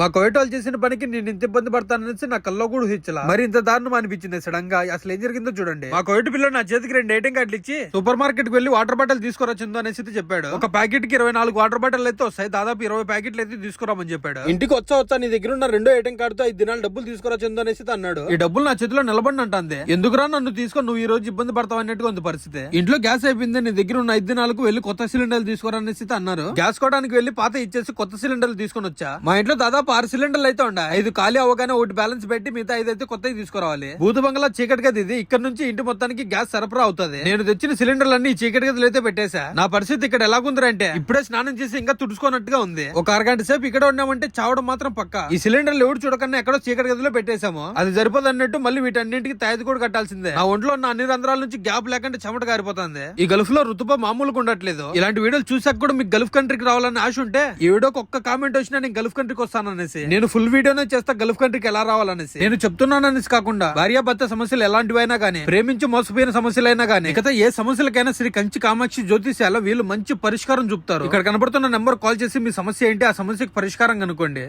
మా కోయట వాళ్ళు చేసిన పనికి నేను ఇంత ఇబ్బంది పడతాననేసి నా కల్లో కూడా హిచ్చలా మరి ఇంత దారుణం అనిపించింది సడన్గా అసలు ఏం జరిగిందో చూడండి. మా కోయట పిల్ల నా చేతికి రెండు ఏటీఎం కార్డులు ఇచ్చి సూపర్ మార్కెట్కి వెళ్ళి వాటర్ బాటిల్ తీసుకురొచ్చిందో అనేసి చెప్పాడు. ఒక ప్యాకెట్కి ఇరవై నాలుగు వాటర్ బాటిల్ అయితే వస్తాయి. దాదాపు ఇరవై ప్యాకెట్లు అయితే తీసుకురామని చెప్పాడు. ఇంటికి వచ్చా వచ్చా నీ దగ్గర ఉన్న రెండో ఏటీఎం కార్డుతో ఐదు దినాలు డబ్బులు తీసుకురొచ్చిందో అనేసి అన్నాడు. ఈ డబ్బులు నా చేతిలో నిలబడి అంటుంది. ఎందుకురా నన్ను తీసుకొని నువ్వు ఈ రోజు ఇబ్బంది పడతావు అన్నట్టుగా ఉంది పరిస్థితి. ఇంట్లో గ్యాస్ అయిపోయింది నీ దగ్గర ఉన్న ఐదు దినాలకు వెళ్ళి కొత్త సిలిండర్లు తీసుకురా అనేసి అన్నారు. గ్యాస్ కోవడానికి వెళ్ళి పాత ఇచ్చేసి కొత్త సిలిండర్లు తీసుకొని వచ్చా. మా ఇంట్లో దాదాపు ఆరు సిలిండర్లు అయితే ఉండే ఐదు ఖాళీ అవ్వగానే ఒకటి బ్యాలెన్స్ పెట్టి మిగతా ఐదు అయితే కొత్తవి తీసుకురావాలి. భూత బంగ్లా చీకటి గది ఇది. ఇక్కడ నుంచి ఇంటి మొత్తానికి గ్యాస్ సరఫరా అవుతుంది. నేను తెచ్చిన సిలిండర్లన్నీ చీకటి గదిలో అయితే పెట్టేశా. నా పరిస్థితి ఇక్కడ ఎలాగుందంటే ఇప్పుడే స్నానం చేసి ఇంకా తుడుచుకున్నట్టుగా ఉంది. ఒక అరగంట సేపు ఇక్కడ ఉన్నామంటే చావడం మాత్రం పక్క. ఈ సిలిండర్లు ఎవడు చూడకన్నా ఎక్కడో చీకటి గదిలో పెట్టేశాము. అది సరిపోదు అన్నట్టు మళ్ళీ వీటన్నింటికి తయారు కూడా కట్టాల్సిందే. నా ఒంట్లో ఉన్న అన్ని రంధ్రాల నుంచి గ్యాప్ లేకుండా చెమట కారిపోతుంది ఈ గల్ఫ్లో రుతుప మామూలుగా ఉండట్లేదు. ఇలాంటి వీడియోలు చూసాక కూడా మీకు గల్ఫ్ కంట్రీకి రావాలని ఆశ ఉంటే ఈ వీడియోకి ఒక్క కామెంట్ వచ్చినా నేను గల్ఫ్ కంట్రీకి వస్తాను అనేసి. నేను ఫుల్ వీడియోనే చేస్తా గల్ఫ్ కంట్రీకి ఎలా రావాలనేసి. నేను చెప్తున్నాను అనేసి కాకుండా భార్యాభర్త సమస్యలు ఎలాంటివైనా గానీ ప్రేమించి మోసపోయిన సమస్యలైనా గానీ మిగతా ఏ సమస్యలకైనా శ్రీ కంచి కామాక్షి జ్యోతిష్యాల వీళ్ళు మంచి పరిష్కారం చూపుతారు. ఇక్కడ కనబడుతున్న నెంబర్ కాల్ చేసి మీ సమస్య ఏంటి ఆ సమస్యకి పరిష్కారం కనుకోండి